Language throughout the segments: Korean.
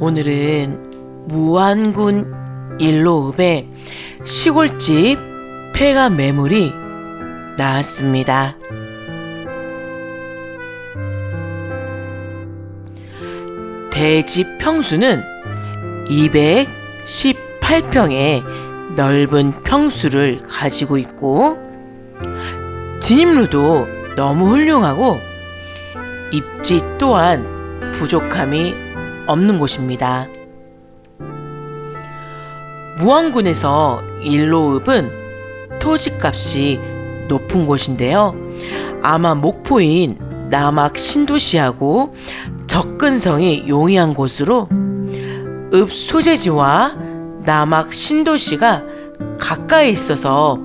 오늘은 무안군 일로읍의 시골집 폐가 매물이 나왔습니다. 대지 평수는 218평의 넓은 평수를 가지고 있고 진입로도 너무 훌륭하고 입지 또한 부족함이 없는 곳입니다. 무안군에서 일로읍은 토지값이 높은 곳인데요. 아마 목포인 남악 신도시하고 접근성이 용이한 곳으로 읍 소재지와 남악 신도시가 가까이 있어서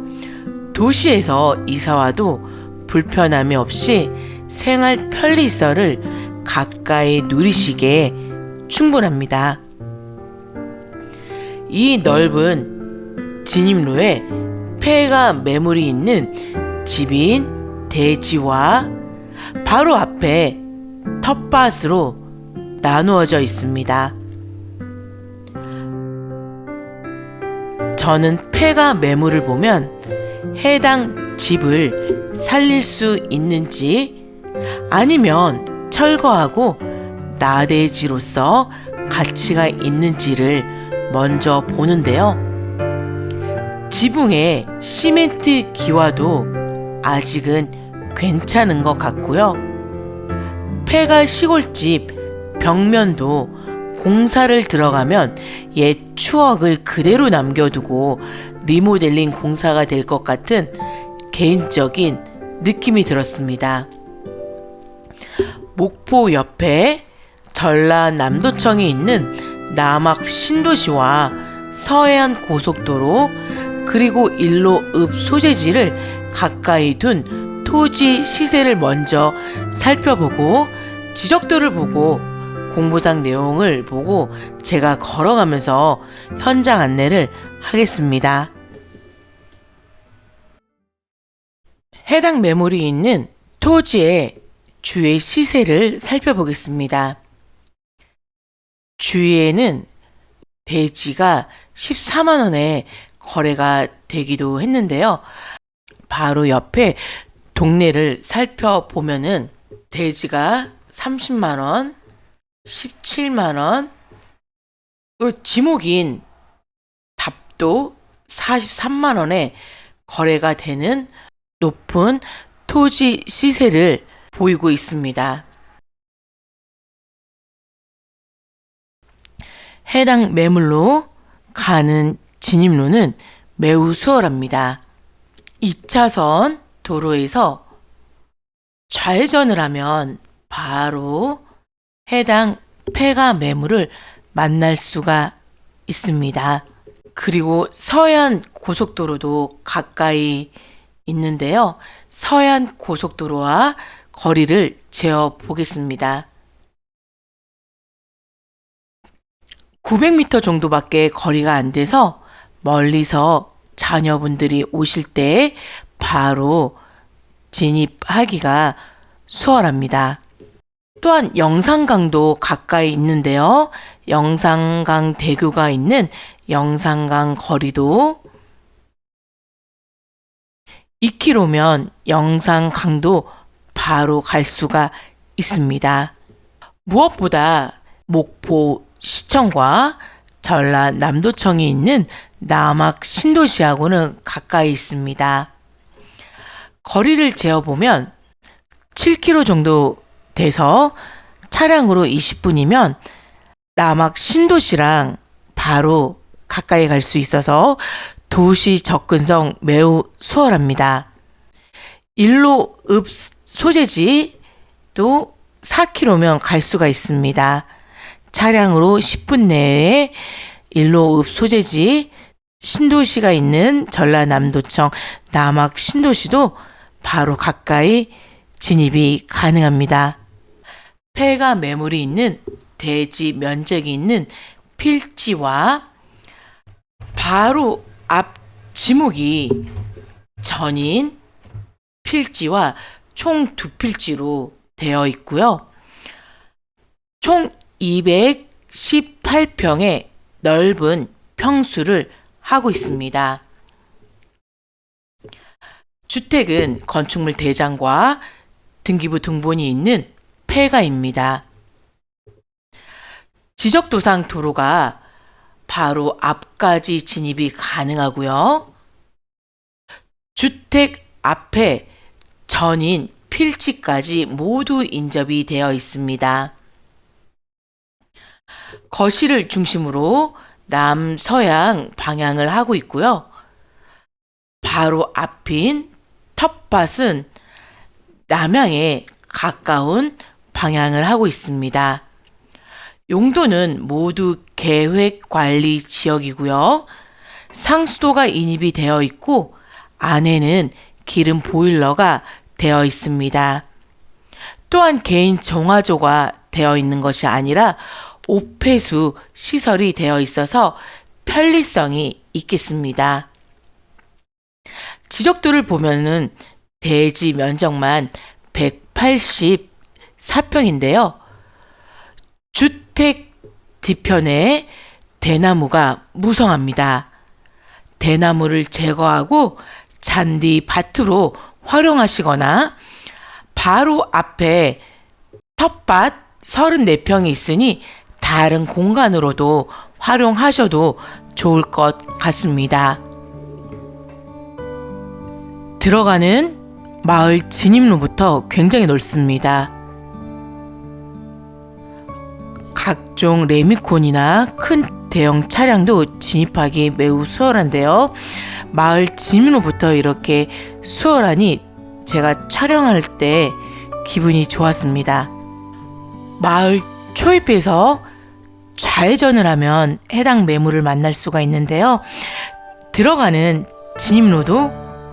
도시에서 이사와도 불편함이 없이 생활 편리시설을 가까이 누리시기에 충분합니다. 이 넓은 진입로에 폐가 매물이 있는 집인 대지와 바로 앞에 텃밭으로 나누어져 있습니다. 저는 폐가 매물을 보면 해당 집을 살릴 수 있는지 아니면 철거하고 나대지로서 가치가 있는지를 먼저 보는데요. 지붕에 시멘트 기와도 아직은 괜찮은 것 같고요. 폐가 시골집 벽면도 공사를 들어가면 옛 추억을 그대로 남겨두고 리모델링 공사가 될 것 같은 개인적인 느낌이 들었습니다. 목포 옆에 전라남도청이 있는 남악 신도시와 서해안 고속도로 그리고 일로 읍 소재지를 가까이 둔 토지 시세를 먼저 살펴보고 지적도를 보고 공부상 내용을 보고 제가 걸어가면서 현장 안내를 하겠습니다. 해당 매물이 있는 토지의 주의 시세를 살펴보겠습니다. 주위에는 대지가 14만 원에 거래가 되기도 했는데요. 바로 옆에 동네를 살펴보면은 대지가 30만 원, 17만 원, 그리고 지목인 답도 43만 원에 거래가 되는 높은 토지 시세를 보이고 있습니다. 해당 매물로 가는 진입로는 매우 수월합니다. 2차선 도로에서 좌회전을 하면 바로 해당 폐가 매물을 만날 수가 있습니다. 그리고 서해안 고속도로도 가까이 있는데요. 서해안 고속도로와 거리를 재어 보겠습니다. 900m 정도밖에 거리가 안 돼서 멀리서 자녀분들이 오실 때 바로 진입하기가 수월합니다. 또한 영산강도 가까이 있는데요. 영산강 대교가 있는 영산강 거리도 2km면 영산강도 바로 갈 수가 있습니다. 무엇보다 목포 시청과 전라남도청이 있는 남악 신도시하고는 가까이 있습니다. 거리를 재어보면 7km 정도 돼서 차량으로 20분이면 남악 신도시랑 바로 가까이 갈 수 있어서 도시 접근성 매우 수월합니다. 일로 읍 소재지도 4km면 갈 수가 있습니다. 차량으로 10분 내에 일로 읍 소재지 신도시가 있는 전라남도청 남악 신도시도 바로 가까이 진입이 가능합니다. 폐가 매물이 있는 대지 면적이 있는 필지와 바로 앞 지목이 전인 필지와 총 두 필지로 되어 있고요. 총 18평의 넓은 평수를 하고 있습니다. 주택은 건축물 대장과 등기부 등본이 있는 폐가입니다. 지적도상 도로가 바로 앞까지 진입이 가능하고요. 주택 앞에 전인 필지까지 모두 인접이 되어 있습니다. 거실을 중심으로 남서양 방향을 하고 있고요. 바로 앞인 텃밭은 남향에 가까운 방향을 하고 있습니다. 용도는 모두 계획 관리 지역이고요. 상수도가 인입이 되어 있고 안에는 기름 보일러가 되어 있습니다. 또한 개인 정화조가 되어 있는 것이 아니라 오폐수 시설이 되어 있어서 편리성이 있겠습니다. 지적도를 보면은 대지 면적만 184평인데요. 주택 뒤편에 대나무가 무성합니다. 대나무를 제거하고 잔디 밭으로 활용하시거나 바로 앞에 텃밭 34평이 있으니 다른 공간으로도 활용하셔도 좋을 것 같습니다. 들어가는 마을 진입로부터 굉장히 넓습니다. 각종 레미콘이나 큰 대형 차량도 진입하기 매우 수월한데요. 마을 진입로부터 이렇게 수월하니 제가 촬영할 때 기분이 좋았습니다. 마을 초입에서 좌회전을 하면 해당 매물을 만날 수가 있는데요. 들어가는 진입로도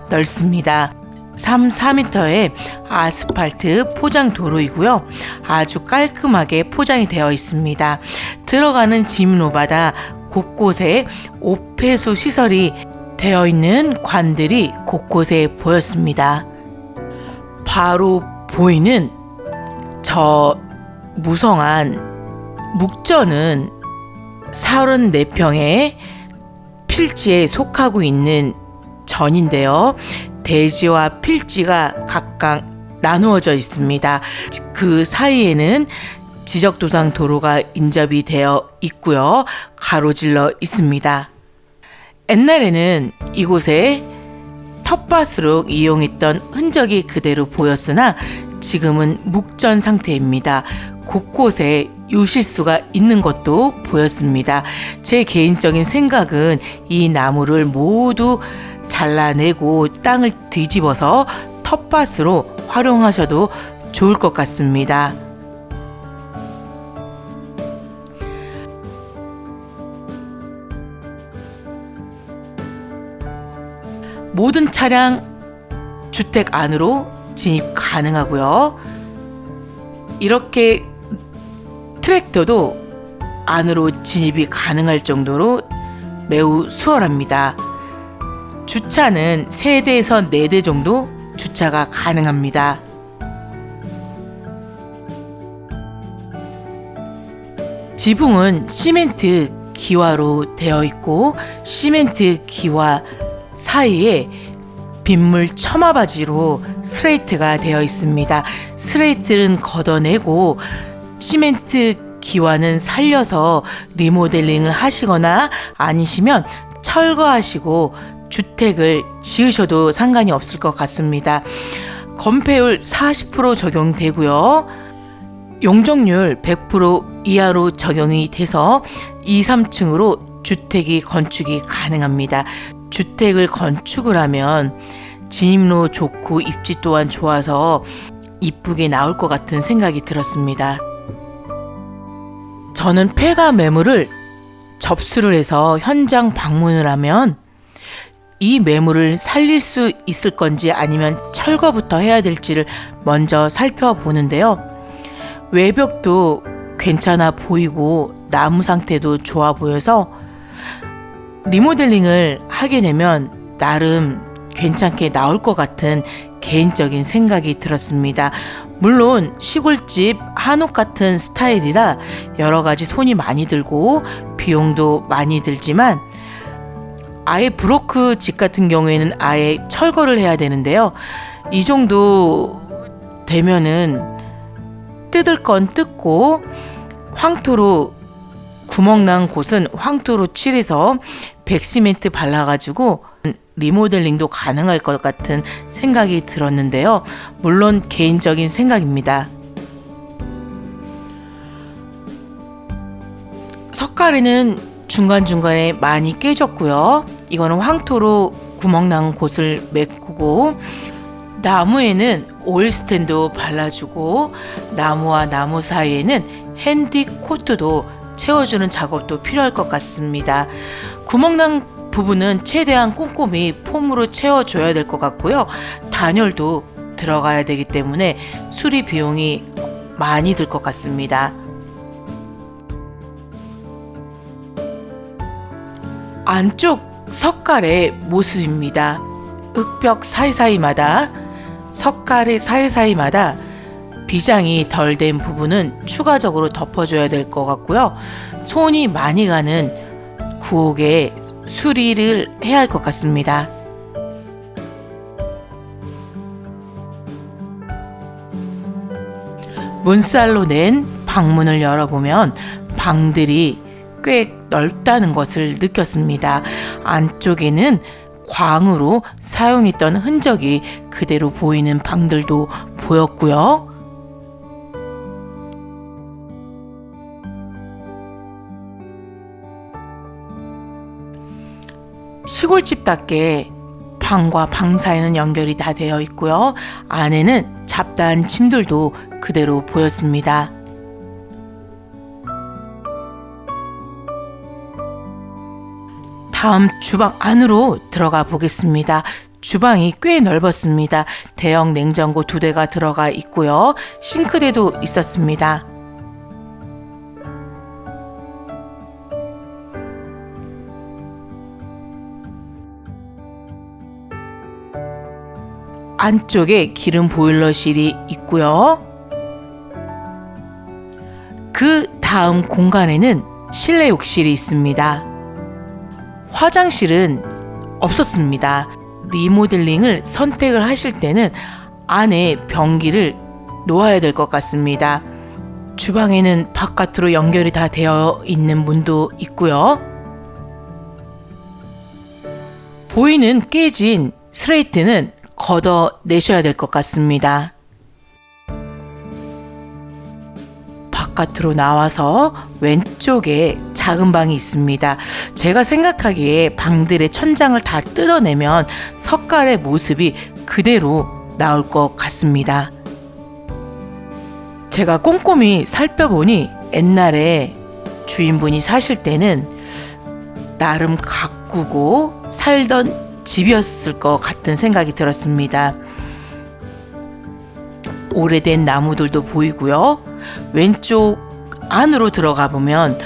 넓습니다. 3, 4m의 아스팔트 포장 도로이고요. 아주 깔끔하게 포장이 되어 있습니다. 들어가는 진입로마다 곳곳에 오폐수 시설이 되어 있는 관들이 곳곳에 보였습니다. 바로 보이는 저 무성한 묵전은 34평의 필지에 속하고 있는 전인데요. 대지와 필지가 각각 나누어져 있습니다. 그 사이에는 지적도상 도로가 인접이 되어 있고요. 가로질러 있습니다. 옛날에는 이곳에 텃밭으로 이용했던 흔적이 그대로 보였으나 지금은 묵전 상태입니다. 곳곳에 유실수가 있는 것도 보였습니다. 제 개인적인 생각은 이 나무를 모두 잘라내고 땅을 뒤집어서 텃밭으로 활용하셔도 좋을 것 같습니다. 모든 차량 주택 안으로 진입 가능하고요. 이렇게 트랙터도 안으로 진입이 가능할 정도로 매우 수월합니다. 주차는 3대에서 4대 정도 주차가 가능합니다. 지붕은 시멘트 기와로 되어 있고 시멘트 기와 사이에 빗물 처마 바지로 스레이트가 되어 있습니다. 스레이트는 걷어내고 시멘트 기와는 살려서 리모델링을 하시거나 아니시면 철거하시고 주택을 지으셔도 상관이 없을 것 같습니다. 건폐율 40% 적용되고요. 용적률 100% 이하로 적용이 돼서 2, 3층으로 주택이 건축이 가능합니다. 주택을 건축을 하면 진입로 좋고 입지 또한 좋아서 이쁘게 나올 것 같은 생각이 들었습니다. 저는 폐가 매물을 접수를 해서 현장 방문을 하면 이 매물을 살릴 수 있을 건지 아니면 철거부터 해야 될지를 먼저 살펴보는데요. 외벽도 괜찮아 보이고 나무 상태도 좋아 보여서 리모델링을 하게 되면 나름 괜찮게 나올 것 같은 개인적인 생각이 들었습니다. 물론 시골집 한옥 같은 스타일이라 여러 가지 손이 많이 들고 비용도 많이 들지만 아예 브로크 집 같은 경우에는 아예 철거를 해야 되는데요. 이 정도 되면은 뜯을 건 뜯고 황토로 구멍 난 곳은 황토로 칠해서 백시멘트 발라가지고 리모델링도 가능할 것 같은 생각이 들었는데요. 물론 개인적인 생각입니다. 석가래는 중간중간에 많이 깨졌고요. 이거는 황토로 구멍난 곳을 메꾸고 나무에는 스탠드 발라주고 나무와 나무 사이에는 핸디 코트도 채워주는 작업도 필요할 것 같습니다. 구멍난 부분은 최대한 꼼꼼히 폼으로 채워줘야 될 것 같고요. 단열도 들어가야 되기 때문에 수리 비용이 많이 들 것 같습니다. 안쪽 석갈의 모습입니다. 흙벽 사이사이마다 석갈의 사이사이마다 비장이 덜 된 부분은 추가적으로 덮어줘야 될 것 같고요. 손이 많이 가는 구옥에 수리를 해야 할 것 같습니다. 문살로 낸 방문을 열어보면 방들이 꽤 넓다는 것을 느꼈습니다. 안쪽에는 광으로 사용했던 흔적이 그대로 보이는 방들도 보였고요. 시골집답게 방과 방 사이는 연결이 다 되어 있고요. 안에는 잡다한 침들도 그대로 보였습니다. 다음 주방 안으로 들어가 보겠습니다. 주방이 꽤 넓었습니다. 대형 냉장고 두 대가 들어가 있고요. 싱크대도 있었습니다. 안쪽에 기름 보일러실이 있고요. 그 다음 공간에는 실내 욕실이 있습니다. 화장실은 없었습니다. 리모델링을 선택을 하실 때는 안에 변기를 놓아야 될 것 같습니다. 주방에는 바깥으로 연결이 다 되어 있는 문도 있고요. 보이는 깨진 스레이트는 걷어내셔야 될 것 같습니다. 바깥으로 나와서 왼쪽에 작은 방이 있습니다. 제가 생각하기에 방들의 천장을 다 뜯어내면 석갈의 모습이 그대로 나올 것 같습니다. 제가 꼼꼼히 살펴보니 옛날에 주인분이 사실 때는 나름 가꾸고 살던 집이었을 것 같은 생각이 들었습니다. 오래된 나무들도 보이고요. 왼쪽 안으로 들어가 보면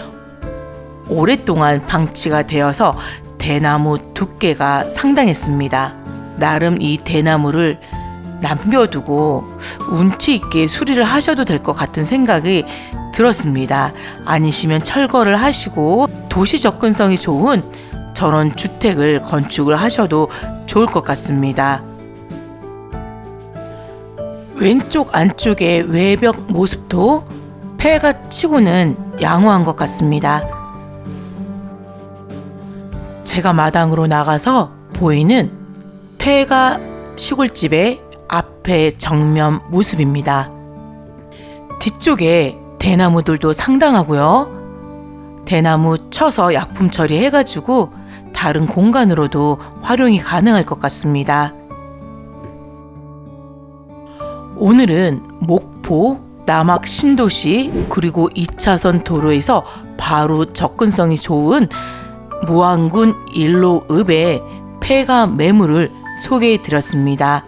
오랫동안 방치가 되어서 대나무 두께가 상당했습니다. 나름 이 대나무를 남겨두고 운치 있게 수리를 하셔도 될 것 같은 생각이 들었습니다. 아니시면 철거를 하시고 도시 접근성이 좋은 저런 주택을 건축을 하셔도 좋을 것 같습니다. 왼쪽 안쪽의 외벽 모습도 폐가 치고는 양호한 것 같습니다. 제가 마당으로 나가서 보이는 폐가 시골집의 앞에 정면 모습입니다. 뒤쪽에 대나무들도 상당하고요. 대나무 쳐서 약품 처리해가지고 다른 공간으로도 활용이 가능할 것 같습니다. 오늘은 목포, 남학 신도시, 그리고 2차선 도로에서 바로 접근성이 좋은 무안군 일로읍의 폐가 매물을 소개해 드렸습니다.